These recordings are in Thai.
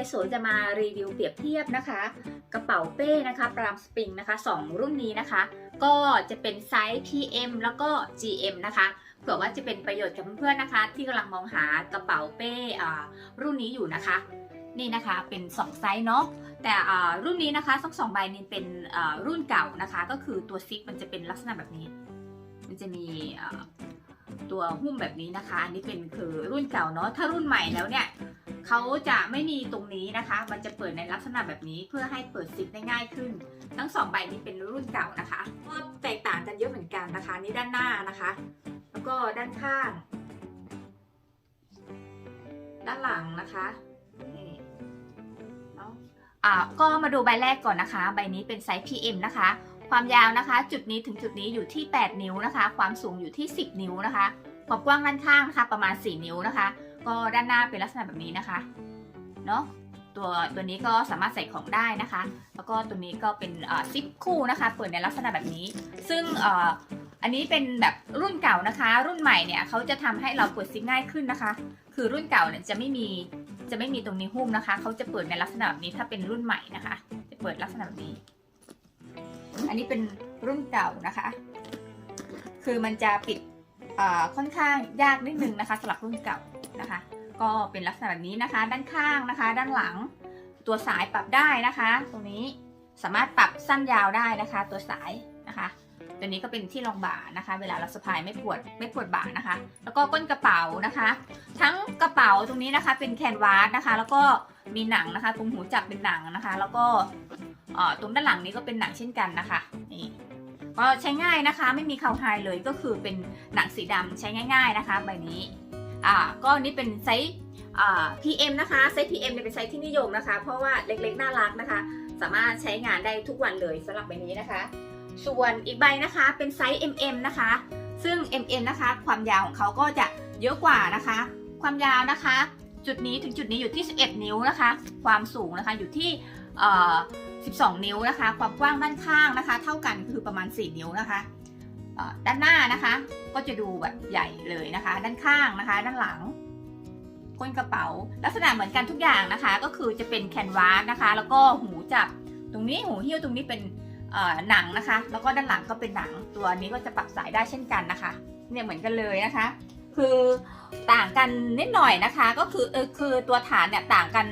ดี๋ยวโสจะมารีวิวเปรียบเทียบนะคะ กระเป๋าเป้นะคะปรามสปริงนะคะ 2 รุ่นนี้นะคะ ก็จะเป็นไซส์ PM แล้วก็ GM นะคะเผื่อว่าจะเป็นประโยชน์กับเพื่อนๆนะคะ ที่กำลังมองหากระเป๋าเป้รุ่นนี้อยู่นะคะ นี่นะคะเป็น 2 ไซส์เนาะแต่อ่ารุ่นนี้นะคะทั้งสองใบนี้เป็นอ่ารุ่นเก่านะคะ ก็คือตัวซิปมันจะเป็นลักษณะแบบนี้ มันจะมีอ่าตัวหุ้มแบบนี้นะคะ อันนี้เป็นคือรุ่นเก่าเนาะถ้ารุ่นใหม่แล้วเนี่ย เขาจะไม่มีตรงนี้นะคะ มันจะเปิดในลักษณะแบบนี้เพื่อให้เปิดซิปได้ง่ายขึ้น ทั้งสองใบนี้เป็นรุ่นเก่านะคะ ก็แตกต่างกันเยอะเหมือนกันนะคะ นี่ด้านหน้านะคะ แล้วก็ด้านข้าง ด้านหลังนะคะนี่เนาะอ่าก็มาดูใบแรกก่อนนะคะ ใบนี้เป็นไซส์ PM นะคะ ความยาวนะคะ จุดนี้ถึงจุดนี้อยู่ที่ 8 นิ้วนะคะ ความสูงอยู่ที่ 10 นิ้วนะคะ ความกว้างด้านข้างนะคะ ประมาณ 4 นิ้วนะคะ ก็ด้านหน้าเป็นลักษณะแบบนี้นะคะ เนาะตัวตัวนี้ก็สามารถใส่ของได้นะคะ แล้วก็ตัวนี้ก็เป็นซิปคู่นะคะ เปิดในลักษณะแบบนี้ ซึ่งอันนี้เป็นแบบรุ่นเก่านะคะ รุ่นใหม่เนี่ยเขาจะทำให้เราเปิดซิปง่ายขึ้นนะคะ คือรุ่นเก่าเนี่ยจะไม่มีจะไม่มีตรงนี้หุ้มนะคะ เขาจะเปิดในลักษณะแบบนี้ถ้าเป็นรุ่นใหม่นะคะ จะเปิดลักษณะแบบนี้ อันนี้เป็นรุ่นเก่านะคะ คือมันจะปิดค่อนข้างยากนิดนึงนะคะสำหรับรุ่นเก่า นะคะ ก็เป็นลักษณะแบบนี้นะคะ ด้านข้างนะคะ ด้านหลัง ตัวสายปรับได้นะคะ ตรงนี้สามารถปรับสั้นยาวได้นะคะ ตัวสายนะคะ ตัวนี้ก็เป็นที่รองบ่านะคะ เวลาเราสะพายไม่ปวดไม่ปวดบ่านะคะ แล้วก็ก้นกระเป๋านะคะ ทั้งกระเป๋าตรงนี้นะคะ เป็นแคนวาสนะคะ แล้วก็มีหนังนะคะตรงหูจับเป็นหนังนะคะ แล้วก็ตรงด้านหลังนี้ก็เป็นหนังเช่นกันนะคะนี่ก็ใช้ง่ายนะคะ ไม่มีคาวไฮเลยก็คือเป็นหนังสีดำใช้ง่าย ๆนะคะ ใบนี้ อ่าก็นี่เป็นไซส์อ่า PM นะคะไซส์ PM เนี่ยเป็นไซส์ที่นิยมนะคะ เพราะว่าเล็กๆน่ารักนะคะ สามารถใช้งานได้ทุกวันเลยสำหรับใบนี้นะคะ ส่วนอีกใบนะคะเป็นไซส์ MM นะคะ ซึ่ง MM นะคะ ความยาวของเขาก็จะเยอะกว่านะคะ ความยาวนะคะ จุดนี้ถึงจุดนี้อยู่ที่ 11 นิ้วนะคะ ความสูงนะคะอยู่ที่12 นิ้วนะคะ ความกว้างด้านข้างนะคะ เท่ากันคือประมาณ 4 นิ้วนะคะ ด้านหน้านะคะ ก็จะดูแบบใหญ่เลยนะคะ ด้านข้างนะคะ ด้านหลังก้นกระเป๋า ลักษณะเหมือนกันทุกอย่างนะคะ ก็คือจะเป็นแคนวาสนะคะ แล้วก็หูจับตรงนี้หูหิ้วตรงนี้เป็นหนังนะคะ แล้วก็ด้านหลังก็เป็นหนังตัวนี้ก็จะปรับสายได้เช่นกันนะคะ เนี่ยเหมือนกันเลยนะคะ คือต่างกันนิดหน่อยนะคะ ก็คือเออคือตัวฐานเนี่ยต่างกัน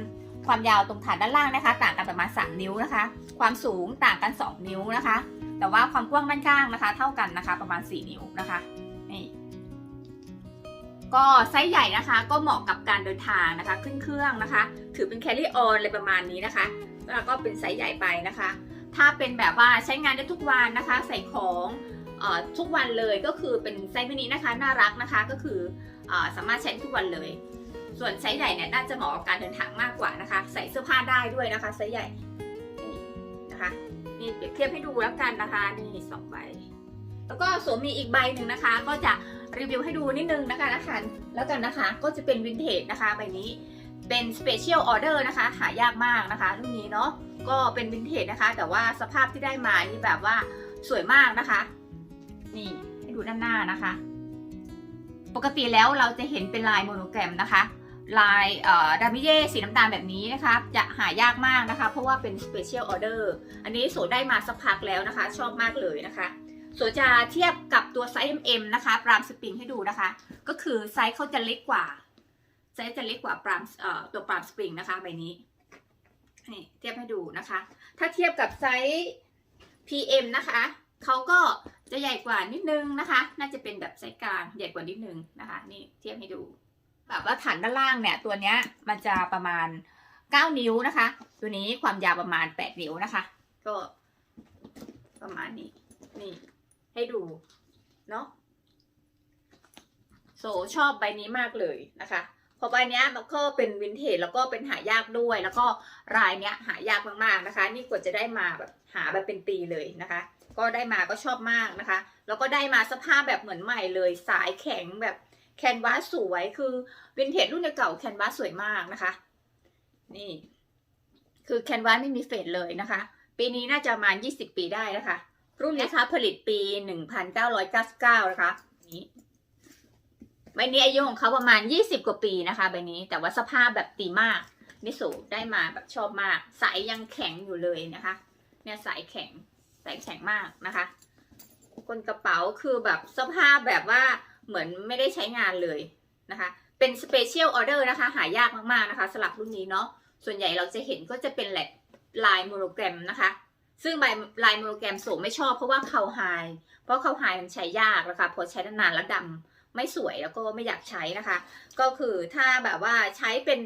ความยาวตรงฐานด้านล่างนะคะ ต่างกันประมาณ 3 นิ้วนะคะ ความสูงต่างกัน 2 นิ้วนะคะ แต่ว่าความกว้างด้านข้างนะคะ เท่ากันนะคะ ประมาณ 4 นิ้วนะคะนี่ก็ไซส์ใหญ่นะคะ ก็เหมาะกับการเดินทางนะคะ ขึ้นเครื่องนะคะ ถือเป็น carry on อะไรประมาณนี้นะคะ แล้วก็เป็นไซส์ใหญ่ไปนะคะ ถ้าเป็นแบบว่าใช้งานได้ทุกวันนะคะ ใส่ของออทุกวันเลยก็คือเป็นไซส์มินินะคะน่ารักนะคะก็คือออสามารถใช้ทุกวันเลย ส่วนไซส์ใหญ่เนี่ยน่าจะเหมาะกับการเดินทางมากกว่านะคะ ใส่เสื้อผ้าได้ด้วยนะคะไซส์ใหญ่ นี่เปรียบเทียบให้ดูแล้วกันนะคะนี่สองใบ แล้วก็สวมมีอีกใบหนึ่งนะคะ ก็จะรีวิวให้ดูนิดนึงนะคะนะคะแล้วกันนะคะก็จะเป็นวินเทจนะคะใบนี้เป็นสเปเชียลออเดอร์นะคะ หายากมากนะคะรุ่นนี้เนาะก็เป็นวินเทจนะคะ แต่ว่าสภาพที่ได้มานี่แบบว่าสวยมากนะคะ นี่ให้ดูด้านหน้านะคะ ปกติแล้วเราจะเห็นเป็นลายโมโนแกรมนะคะ ลายดามิเย่สีน้ำตาลแบบนี้นะคะจะหายากมากนะคะ เพราะว่าเป็นสเปเชียลออเดอร์อันนี้โสได้มาสักพักแล้วนะคะ ชอบมากเลยนะคะโสจะเทียบกับตัวไซส์ MM นะคะปรามสปริงให้ดูนะคะ ก็คือไซส์เขาจะเล็กกว่า ไซส์จะเล็กกว่าปรามตัวปรามสปริงนะคะใบนี้นี่เทียบให้ดูนะคะ ถ้าเทียบกับไซส์ PM นะคะเขาก็จะใหญ่กว่านิดนึงนะคะ น่าจะเป็นแบบไซส์กลางใหญ่กว่านิดนึงนะคะ นี่เทียบให้ดู แบบว่าฐานด้านล่างเนี่ย ตัวเนี้ยมันจะประมาณ9นิ้วนะคะ ตัวนี้ความยาวประมาณ8นิ้วนะคะ ก็ประมาณนี้ นี่ ให้ดู เนาะโซชอบใบนี้มากเลยนะคะเพราะใบเนี้ยมันก็เป็นวินเทจแล้วก็เป็นหายากด้วย แล้วก็รายเนี้ยหายากมากๆนะคะ นี่กว่าจะได้มาแบบหาแบบเป็นปีเลยนะคะ ก็ได้มาก็ชอบมากนะคะ แล้วก็ได้มาสภาพแบบเหมือนใหม่เลย สายแข็งแบบ แคนวาสสวยคือวินเทจรุ่นเก่าแคนวาสสวยมากนะคะ นี่ คือแคนวาสไม่มีเฟดเลยนะคะ ปีนี้น่าจะประมาณ 20 ปีได้นะคะ รุ่นนี้คะผลิตปี 1999 นะคะ นี้ใบนี้อายุของเขาประมาณ 20 กว่าปีนะคะใบนี้ แต่ว่าสภาพแบบดีมากนิโสได้มาแบบชอบมาก สายยังแข็งอยู่เลยนะคะ เนี่ยสายแข็งสายแข็งมากนะคะก้นกระเป๋าคือแบบสภาพแบบว่า เหมือนไม่ได้ใช้งานเลยนะคะ เป็นสเปเชียลออเดอร์นะคะ หายากมากๆนะคะสลับรุ่นนี้เนาะ ส่วนใหญ่เราจะเห็นก็จะเป็นแหละลายโมโนแกรมนะคะ ซึ่งใบลายโมโนแกรมโสมไม่ชอบเพราะว่าเขาไฮเพราะเขาไฮมันใช้ยากนะคะพอใช้นานๆแล้วดำไม่สวยแล้วก็ไม่อยากใช้นะคะ ก็คือถ้าแบบว่าใช้เป็น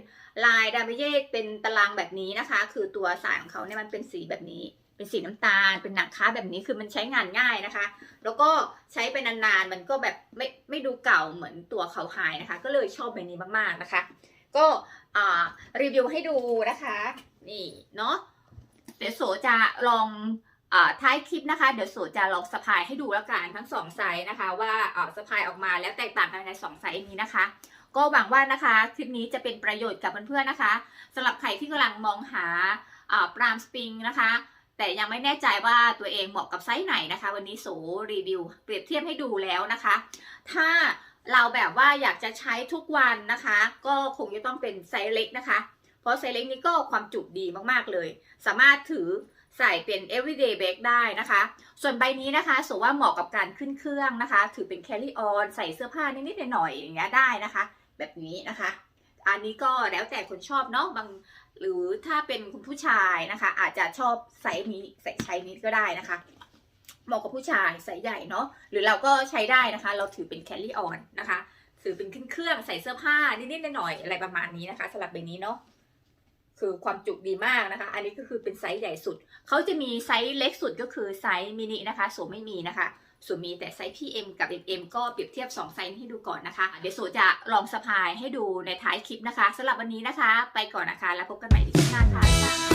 ลายดาเมเย่เป็นตารางแบบนี้นะคะ คือตัวสายของเขาเนี่ยมันเป็นสีแบบนี้ เป็นสีน้ำตาล เป็นหนังค้าแบบนี้คือมันใช้งานง่ายนะคะ แล้วก็ใช้ไปนานๆมันก็แบบไม่ไม่ดูเก่าเหมือนตัวเขาไฮนะคะ ก็เลยชอบแบบนี้มากๆนะคะ ก็รีวิวให้ดูนะคะ นี่เนาะเดี๋ยวโสจะลองอท้ายคลิปนะคะ เดี๋ยวโสจะลองสะพายให้ดูแล้วกันทั้งสองไซส์นะคะ ว่าสะพายออกมาแล้วแตกต่างกันในสองไซส์นี้นะคะก็หวังว่านะคะคลิปนี้จะเป็นประโยชน์กับเพื่อนๆนะคะสำหรับใครที่กำลังมองหาอ่าปรามสปริงนะคะ แต่ยังไม่แน่ใจว่าตัวเองเหมาะกับไซส์ไหนนะคะ วันนี้โสรีวิว เปรียบเทียบให้ดูแล้วนะคะ ถ้าเราแบบว่าอยากจะใช้ทุกวันนะคะ ก็คงจะต้องเป็นไซส์เล็กนะคะ เพราะไซส์เล็กนี้ก็ความจุดีมากๆเลย สามารถถือใส่เป็น everyday bag ได้นะคะ ส่วนใบนี้นะคะสว่าเหมาะกับการขึ้นเครื่องนะคะ ถือเป็น carry on ใส่เสื้อผ้านิดๆหน่อยๆอย่างเงี้ยได้นะคะ แบบนี้นะคะ อันนี้ก็แล้วแต่คนชอบเนาะบาง หรือถ้าเป็นคุณผู้ชายนะคะ อาจจะชอบไซส์นี้ใส่ใช้นี้ก็ได้นะคะเหมาะกับผู้ชายไซส์ใหญ่เนาะหรือเราก็ใช้ได้นะคะ เราถือเป็น carry on นนะคะถือเป็นขึ้นเครื่องใส่เสื้อผ้านิดๆหน่อยๆอะไรประมาณนี้นะคะสำหรับใบนี้เนาะคือความจุดีมากนะคะ อันนี้ก็คือเป็นไซส์ใหญ่สุด เขาจะมีไซส์เล็กสุดก็คือไซส์มินินะคะส่วนไม่มีนะคะ ส่วนมีแต่ไซส์ PM กับ MM ก็เปรียบเทียบ 2 ไซส์นี้ให้ดูก่อนนะคะ เดี๋ยวโสจะลองสะพายให้ดูในท้ายคลิปนะคะสำหรับวันนี้นะคะ ไปก่อนนะคะ แล้วพบกันใหม่ที่คลิปหน้าค่ะ